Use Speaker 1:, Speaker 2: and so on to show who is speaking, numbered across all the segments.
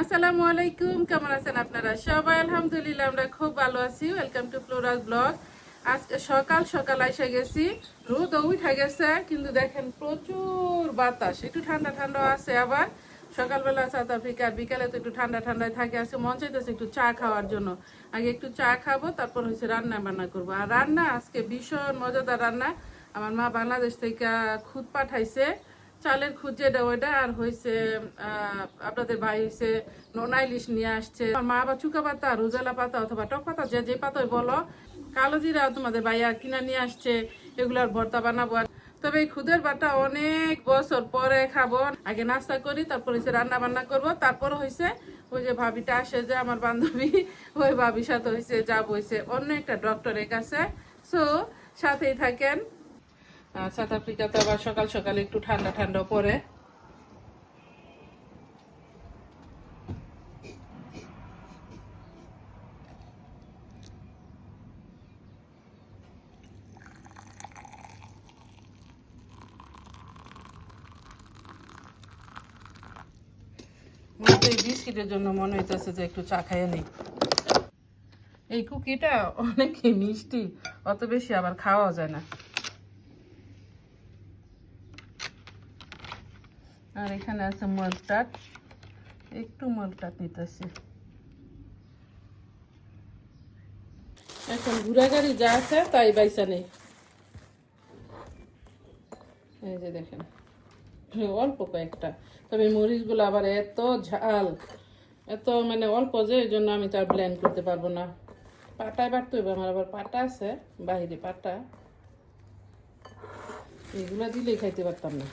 Speaker 1: আসসালামু আলাইকুম, কেমন আছেন আপনারা? সবাই আলহামদুলিল্লাহ, আমরা খুব ভালো আছি। ওয়েলকাম টু ফ্লোরাল ব্লগ আজকে সকাল সকাল এসে গেছি, রোদ উঠে গেছে, কিন্তু দেখেন প্রচুর বাতাস। একটু ঠান্ডা ঠান্ডা আছে আবার। সকালবেলা সাউথ আফ্রিকার বিকালে তো একটু ঠান্ডা ঠান্ডায় থাকে, আজকে মন চাইতেছে একটু চা খাওয়ার জন্য। আগে একটু চা খাব, তারপর হচ্ছে রান্না বান্না করব। আর রান্না আজকে ভীষণ মজাদার রান্না। আমার মা বাংলাদেশ থেকে খুদ পাঠাইছে। চালের খুদ যেটা ওইটা আর হয়েছে আপনাদের ভাই হয়েছে নোনা ইলিশ নিয়ে আসছে। মা আবার চুকা পাতা, রোজালা পাতা অথবা টক পাতা, যে যে পাতাই বলো। কালো জিরা তোমাদের ভাইয়া কিনা নিয়ে আসছে এগুলার ভর্তা বানাবো তবে এই খুদের বাটা অনেক বছর পরে খাব। আগে নাস্তা করি, তারপর হচ্ছে রান্না বান্না করব। তারপর হয়েছে ওই যে ভাবিটা আসে যে আমার বান্ধবী, ওই ভাবির সাথে হয়েছে যাব হয়েছে অন্য একটা ডক্টরের কাছে। সো সাথেই থাকেন। সাউথ আফ্রিকাতে আবার সকাল সকাল একটু ঠান্ডা ঠান্ডা পরে। এই বিস্কিটের জন্য মনে হইতেছে যে একটু চা খাইয়ে নিই। এই কুকিটা অনেক মিষ্টি, অত বেশি আবার খাওয়াও যায় না আর এখানে আছে মলটাট। একটু মলটাট নিতেছি। এখন ঘুরা গাড়ি যা আছে তাই বাইসা নেই। এই যে দেখেন, অল্প কয়েকটা। তবে মরিচগুলো আবার এত ঝাল, এত মানে অল্প যে এই জন্য আমি তার ব্ল্যান্ড করতে পারব না। পাটায় বাড়তে হবে আমার আবার পাটা আছে, বাইরে পাটা। এগুলা দিলেই খাইতে পারতাম না।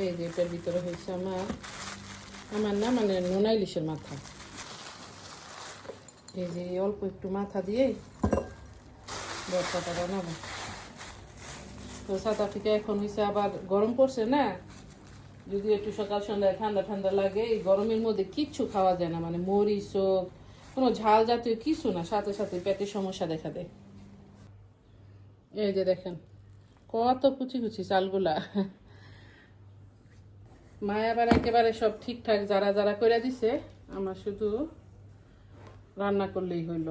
Speaker 1: এই যে এটার ভিতরে হয়েছে আমার আমার না মানে নোনা ইলিশের মাথা। এই যে অল্প একটু মাথা দিয়ে বর্ষাটা বানাবো। তো সাউথ আফ্রিকা এখন হয়েছে, আবার গরম পড়ছে না? যদি একটু সকাল সন্ধ্যায় ঠান্ডা ঠান্ডা লাগে, এই গরমের মধ্যে কিচ্ছু খাওয়া যায় না মানে মরিচ হোক, কোনো ঝাল জাতীয় কিছু না, সাথে সাথে পেটের সমস্যা দেখা দেয়। এই যে দেখেন, কত কুচি কুচি চালগুলা। মা আবার একেবারে সব ঠিকঠাক, যারা যারা করে দিছে, আমার শুধু রান্না করলেই হইল।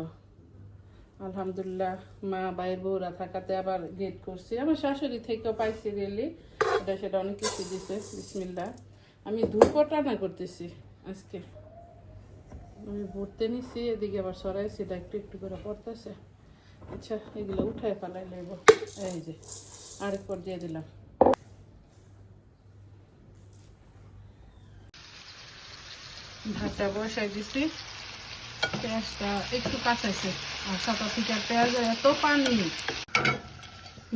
Speaker 1: আলহামদুলিল্লাহ, মা বাইর বউরা থাকাতে আবার গেট করছি। আমার শাশুড়ি থেকেও পাইছি রেলি এটা সেটা অনেক কিছু দিছে বিসমিল্লা আমি ধূপট রান্না করতেছি আজকে। আমি ভরতে নিছি, এদিকে আবার সরাইছি, এটা একটু একটু করে পড়তেছে। আচ্ছা এগুলো উঠায় পালাই লইব। এই যে, আরেক পর দিয়ে দিলাম। ভাতটা বসাই দিছি। পেঁয়াজটা একটু কাঁচাইছে। আর সাদা পিঠার পেঁয়াজ এত পানি।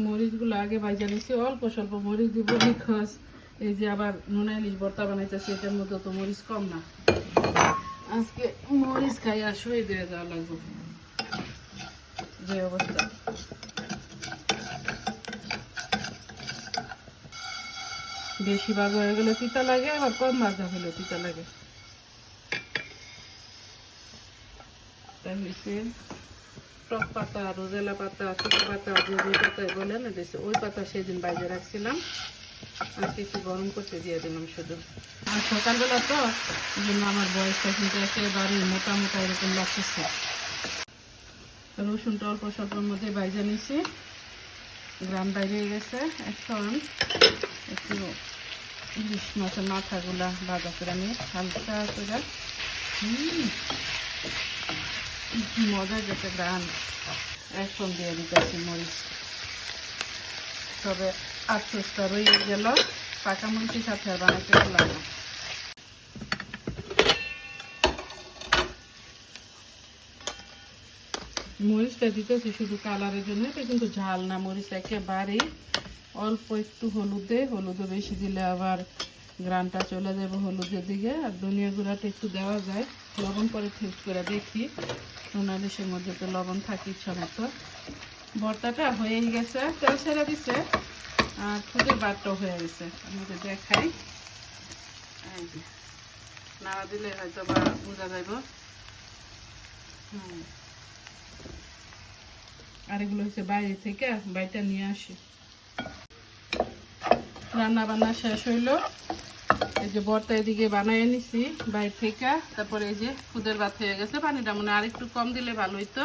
Speaker 1: মরিচগুলো আগে ভাজা নিছি, অল্প স্বল্প মরিচ দিব বিকজ এই যে আবার নুনা ইলিশ ভর্তা বানাইতেছি, এটার মধ্যে তো মরিচ কম না। আজকে মরিচ খাই আর শুয়ে দিয়ে যাওয়া লাগবে। যে অবস্থা। বেশি ভাগ হয়ে গেলে তিতা লাগে, আবার কম ভাজা হলে তিতা লাগে। এটা হয়েছে টক পাতা রোজেলা পাতা শুকো পাতা যে যে পাতায় বলেন দিয়েছে ওই পাতা সেদিন বাইরে রাখছিলাম। আজকে একটু গরম করতে দিয়ে দিলাম শুধু। আর সকালবেলা তো এই জন্য আমার বয়সটা কিন্তু একেবারে মোটা মোটা এরকম লাগতেছে। রসুনটা অল্প স্বল্পের মধ্যে বাইজা নিছি। গ্রাম বাইরে গেছে এখন। একটু ইলিশ মাছের মাথাগুলা ভাজা করে নিয়ে হালকা করে। মজা গেছে গ্রান এখন দিয়ে দিতেছি মরিচ। তবে আফসোসটা রয়ে গেল পাকা মরিচের সাথে আর বানাতে পারলাম মরিচটা দিতেছি শুধু কালারের জন্য, এটা কিন্তু ঝাল না, মরিচ একেবারেই অল্প একটু হলুদে, হলুদও বেশি দিলে আবার গ্রানটা চলে যাবে হলুদের দিকে, আর ধনিয়া গুঁড়াটা একটু দেওয়া যায়। লবণ করে টেস্ট করে দেখি। সোনালিশের মধ্যে তো লবণ থাকে মতো ভর্তাটা হয়েই গেছে, তেল ছেড়ে দিছে, আর খুদের বাটটাও হয়ে গেছে। আমাদের দেখাই। নাড়া দিলে হয়তো বা বোঝা যাইব হুম। আর এগুলো হচ্ছে বাইরে থেকে বাইরটা নিয়ে আসি। রান্না বান্না শেষ হইল। এই যে বর্তা এদিকে বানাই নিছি বাইরে থেকে তারপরে এই যে খুদের ভাত হয়ে গেছে, পানিটা মনে আরেকটু কম দিলে ভালো হইতো।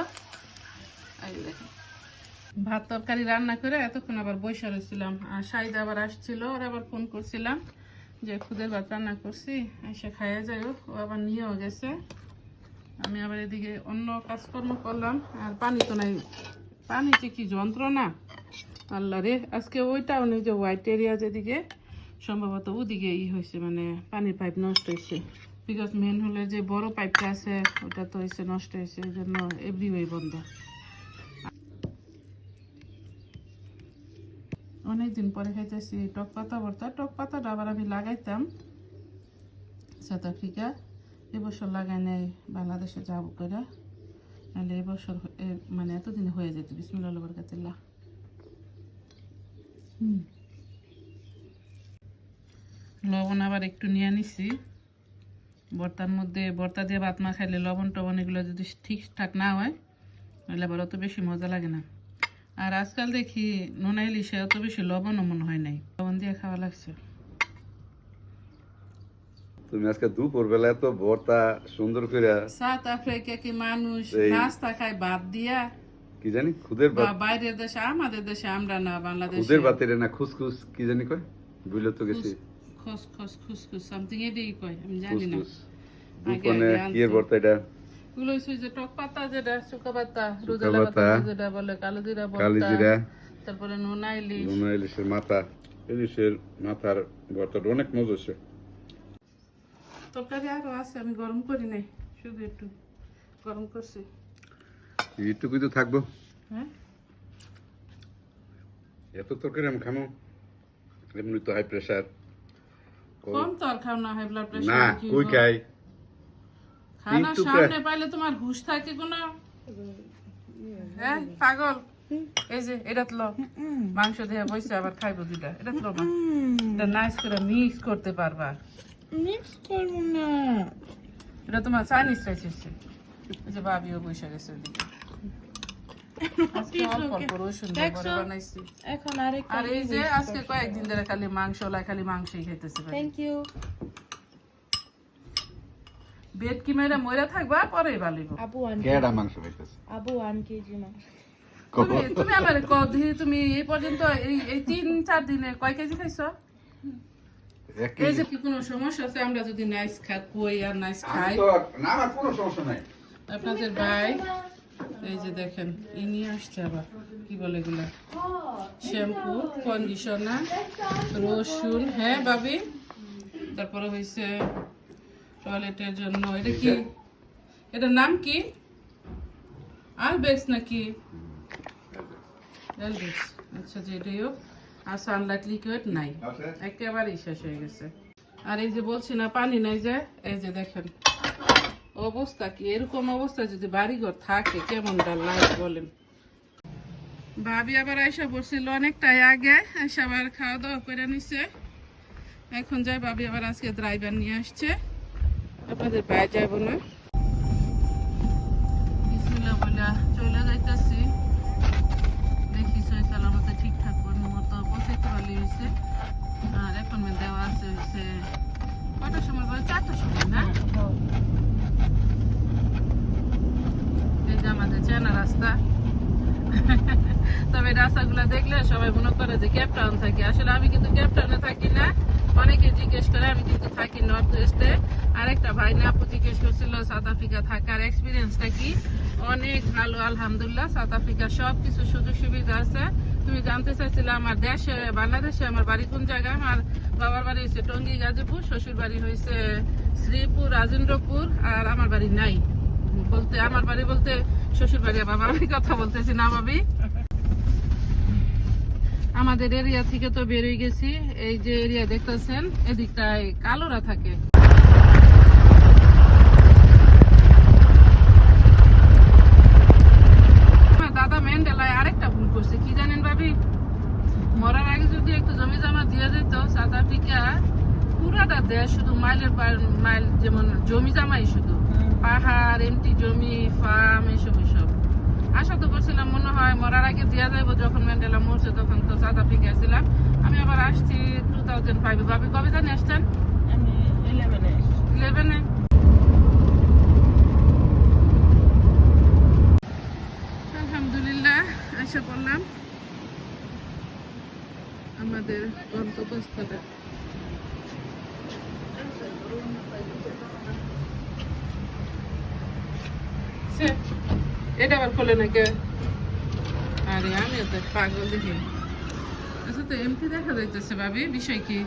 Speaker 1: ভাত তরকারি রান্না করে এতক্ষণ আবার বসে রয়েছিলাম। আর সাইদ আবার আসছিল ওর আবার ফোন করছিলাম যে খুদের ভাত রান্না করছি, এসে খাইয়ে যাই ও আবার নিয়েও গেছে। আমি আবার এদিকে অন্য কাজকর্ম করলাম, আর পানি তো নাই। পানি যে কি যন্ত্রণা। আল্লাহ রে, আজকে ওইটাও নেই যে হোয়াইট এরিয়া যেদিকে সম্ভবত ওদিকে ই হয়েছে মানে পানির পাইপ নষ্ট হয়েছে। বিকজ মেন হলে যে বড় পাইপটা আছে, ওটা তো হয়েছে নষ্ট হয়েছে, এই জন্য এভরিওয়ে বন্ধ। অনেকদিন পরে খাইতেছি টক পাতা ভর্তা। টক পাতাটা আবার আমি লাগাইতাম সাউথ আফ্রিকা। এবছর লাগাই নাই, বাংলাদেশে যাব করে নাহলে এবছর মানে এতদিন হয়ে যেত। বিসমিল্লাহ বরকাতিল্লাহ হুম। লবণ আবার একটু নিয়ে নিছি। বর্তার মধ্যে বর্তা দিয়ে ভাত মা খাইলে লবণ টবণ এগুলো যদি ঠিকঠাক না হয় তাহলে আবার অত বেশি মজা লাগে না। আর আজকাল দেখি নোনা ইলিশে অত বেশি লবণও মনে হয় নাই। লবণ দিয়ে খাওয়া লাগছে।
Speaker 2: তুমি আজকে দুপুর বেলা এত ভর্তা সুন্দর করে
Speaker 1: সাউথ আফ্রিকা কি মানুষ নাস্তা খায় ভাত দিয়া?
Speaker 2: কি জানি খুদের ভাত।
Speaker 1: বাইরের দেশে আমাদের দেশে আমরা না বাংলাদেশে।
Speaker 2: খুদের ভাতের না খুসখুস কি জানি কয়? বুঝলে তো গেছি।
Speaker 1: খস খস খুসখুস সামথিং এটাই কয় আমি জানি না।
Speaker 2: ভর্তা এটা?
Speaker 1: হচ্ছে যে টক পাতা যেটা শুকা পাতা রোজালা পাতা। যেটা বলে কালো জিরা
Speaker 2: কালি জিরা।
Speaker 1: তারপরে নোনা ইলিশ।
Speaker 2: নোনা ইলিশের মাথা। ইলিশের মাথার ভর্তাটা অনেক মজা হচ্ছে
Speaker 1: তরকারি আরও আছে আমি গরম করি নাই শুধু একটু গরম করছি।
Speaker 2: এইটুকুই তো থাকব।
Speaker 1: হ্যাঁ?
Speaker 2: এত তরকারি আমি খামো। এমনি তো হাই প্রেশার
Speaker 1: কম তো আর খাও না হাই ব্লাড
Speaker 2: না কই খাই?
Speaker 1: খানা সামনে পাইলে তোমার হুশ থাকে কোনো। হ্যাঁ পাগল। এই যে এটা তো। মাংস দিয়ে বসে আবার খাইবো দুটা এটা তো এটা নাইস করে মিক্স করতে পারবা।
Speaker 3: মিক্স করব না।
Speaker 1: এটা তোমার চাইনিজ রাইস এসছে। এই যে ভাবিও বসে গেছে ওদিকে আজকে অল্প অল্প রসুন দিয়ে বড়া বানাইছি
Speaker 3: এখন
Speaker 1: আর এই যে আজকে কয়েকদিন ধরে খালি মাংস খালি মাংসই খাইতেছে
Speaker 3: থ্যাংক ইউ
Speaker 1: বেড কি মেরে মরে থাকবা পরেই বালিব।
Speaker 3: আবু আন
Speaker 2: কেডা মাংস খাইতেছে?
Speaker 3: আবু ওয়ান কেজি মাংস।
Speaker 1: তুমি তুমি আমার কদি তুমি এই পর্যন্ত এই এই তিন চার দিনে কয় কেজি খাইছো? এই যে কি কোনো সমস্যা আছে? আমরা যদি নাইস খা কই আর নাইস খাই।
Speaker 2: না আমার কোনো সমস্যা নাই।
Speaker 1: আপনাদের ভাই? এই যে দেখেন ই নিয়ে আসছে আবার কি বলে এগুলা? শ্যাম্পু কন্ডিশনার রসুন হ্যাঁ ভাবি? তারপরে হয়েছে টয়লেটের জন্য এটা কি? এটার নাম কি? আলবেক্স নাকি? আলবেক্স আচ্ছা যে এটাই হোক। আর সানলাইট লিকুইড নাই। একেবারেই শেষ হয়ে গেছে। আর এই যে বলছি না পানি নাই যে এই যে দেখেন। অবস্থা কি? এরকম অবস্থা যদি বাড়িঘর থাকে কেমন লাগে বলেন? ভাবি আবার আইসা বসছিল অনেকটাই আগে এসে আবার খাওয়া দাওয়া করে নিছে। এখন যাই ভাবি আবার আজকে ড্রাইভার নিয়ে আসছে। আপনাদের বাইরে যাব না। বলে চলে যাইতাছি। দেখি সই সালামতে ঠিকঠাক মতো পৌঁছাইতে পারলে হয়েছে আর এখন দেওয়া আছে হয়েছে কটার সময় বলে? চারটার সময় না? তবে রাস্তাগুলো দেখলে সবাই মনে করে যে ক্যাপ টাউন থাকি। আসলে আমি কিন্তু ক্যাপ টাউনে থাকি না। অনেকে জিজ্ঞেস করে, আমি কিন্তু থাকি নর্থ ওয়েস্টে আরেকটা ভাই না জিজ্ঞেস করছিল সাউথ আফ্রিকা থাকার এক্সপিরিয়েন্সটা কি? অনেক ভালো, আলহামদুলিল্লাহ সাউথ আফ্রিকা সব কিছু সুযোগ সুবিধা আছে। তুমি জানতে চাইছিলে আমার দেশে, বাংলাদেশে আমার বাড়ি কোন জায়গায়? আমার বাবার বাড়ি হয়েছে টঙ্গী, গাজীপুর শ্বশুর বাড়ি হয়েছে শ্রীপুর, রাজেন্দ্রপুর, আর আমার বাড়ি নাই। বলতে আমার বাড়ি বলতে শ্বশুর বাড়ি বাবার বাড়ির কথা বলতেছি না ভাবি আমাদের এরিয়া থেকে তো বেরোয় গেছি। এই যে এরিয়া দেখতেছেন, এদিকটায় কালোরা থাকে। আমার দাদা মেন্ডেলায় আরেকটা ভুল করছে, কি জানেন ভাবি? মরার আগে যদি একটু জমি জমা দিয়ে যেত, সাউথ আফ্রিকা পুরাটা দেশ শুধু মাইলের মাইল যেমন জমি জামাই শুধু। পাহাড় এমটি জমি ফার্ম এসব এসব। আশা তো করছিলাম মনে হয় মরার আগে দিয়া যাইব যখন ম্যান্ডেলা মরছে তখন তো সাউথ আফ্রিকা ছিলাম আমি আবার আসছি টু থাউজেন্ড ফাইভে ভাবি কবে জানি আসছেন?
Speaker 3: আমি ইলেভেনে
Speaker 1: ইলেভেনে আলহামদুলিল্লাহ এসে পড়লাম আমাদের গন্তব্যস্থলে। এটা আবার খোলে না আমি তো পাগল দেখি। আচ্ছা তো এমটি দেখা যাইতেছে ভাবি বিষয় কি?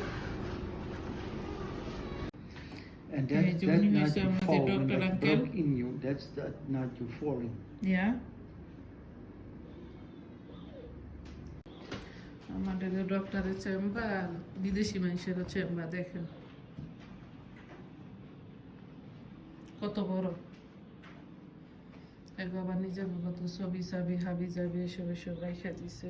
Speaker 1: বিদেশি মানুষের চেম্বার দেখেন। কত বড়। এক বাবা নিজে কত ছবি চাবি হাবি যাবি এসব এসব রাইখা দিছে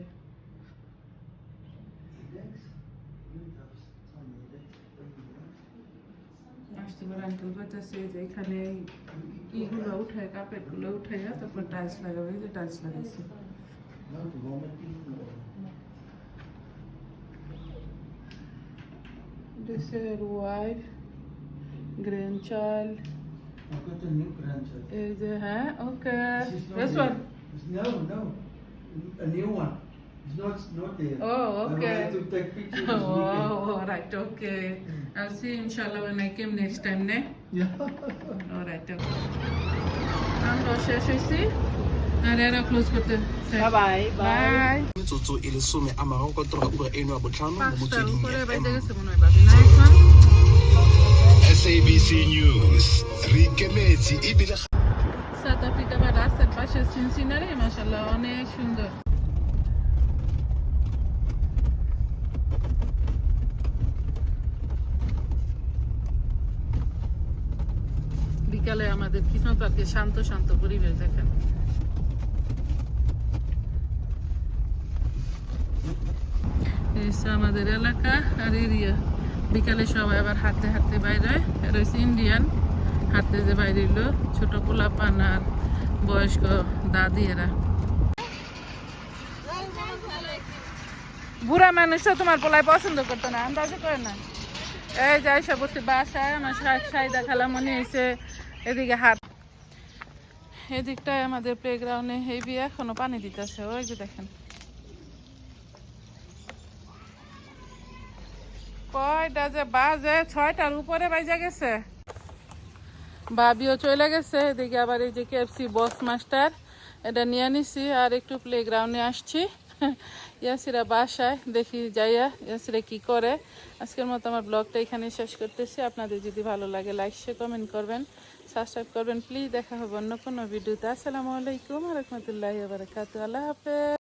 Speaker 1: আসতে পারে আঙ্কেল বাতাসে যে এখানে ইগুলো উঠায় কার্পেটগুলো উঠাইয়া তারপর টাইলস লাগাবে এই যে টাইলস লাগাইছে
Speaker 4: Not vomiting or
Speaker 1: This is wife, grandchild.
Speaker 4: I've got a new grandchild.
Speaker 1: এই যে হ্যাঁ ওকে
Speaker 4: She's not
Speaker 1: this
Speaker 4: there.
Speaker 1: one
Speaker 4: It's- No, no, a new one. It's not, it's not there.
Speaker 1: Oh,
Speaker 4: I
Speaker 1: okay.
Speaker 4: wanted to take pictures this weekend.
Speaker 1: oh all right okay I'll see inshallah when I came next time ne
Speaker 4: Yeah.
Speaker 1: all right okay আমরা শেষ হয়েছি আর এরা close করতে
Speaker 3: Bye bye.
Speaker 1: Bye
Speaker 5: metsotso e le some a mararo ka tora ura eno ya botlhano mo
Speaker 1: পাঁচটার
Speaker 5: motsweding
Speaker 1: উপরে
Speaker 5: fm
Speaker 1: বাইতে গেছে মনে হয় বাবি না এখন
Speaker 6: SABC News. Re ikemetse ebile
Speaker 1: South Africa বা রাস্তার পাশে সিনসিনারি মাসাল্লাহ অনেক বিকালে আমাদের কৃষ্ণ পার্কে শান্ত শান্ত পরিবেশ দেখেন আমাদের এলাকা আর এরিয়া বিকালে সবাই আবার হাঁটতে হাঁটতে বাইরে। হচ্ছে ইন্ডিয়ান হাঁটতে যে বাইরে এলো, ছোট পোলা পান আর বয়স্ক দাদি এরা। বুড়া মানুষও তোমার পোলায় পছন্দ করতো না, আন্দাজে করে না। এই যাই সব বসে বাসায়, আমার সাইদা খালা মনে হয়েছে, এদিকে হাত এদিকটায় আমাদের প্লেগ্রাউন্ডে হেভি এখনও পানি দিতেছে, ওই যে দেখেন। কয়টা যে বাজে ছয়টার উপরে বাইজা গেছে। ভাবিও চলে গেছে, এদিকে আবার এই যে কেএফসি বক্স মাস্টার এটা নিয়ে নিছি আর একটু প্লেগ্রাউন্ডে আসছি। ইয়াসিরা বাসায়, দেখি যাইয়া ইয়াসিরা কি করে। আজকের মতো আমার ব্লগটা এখানে শেষ করতেছি। আপনাদের যদি ভালো লাগে লাইক শেয়ার কমেন্ট করবেন সাবস্ক্রাইব করবেন। প্লিজ দেখা হবে অন্য কোনো ভিডিওতে। আসসালামু আলাইকুম রহমতুল্লাহ বারকাত। আল্লাহ হাফেজ।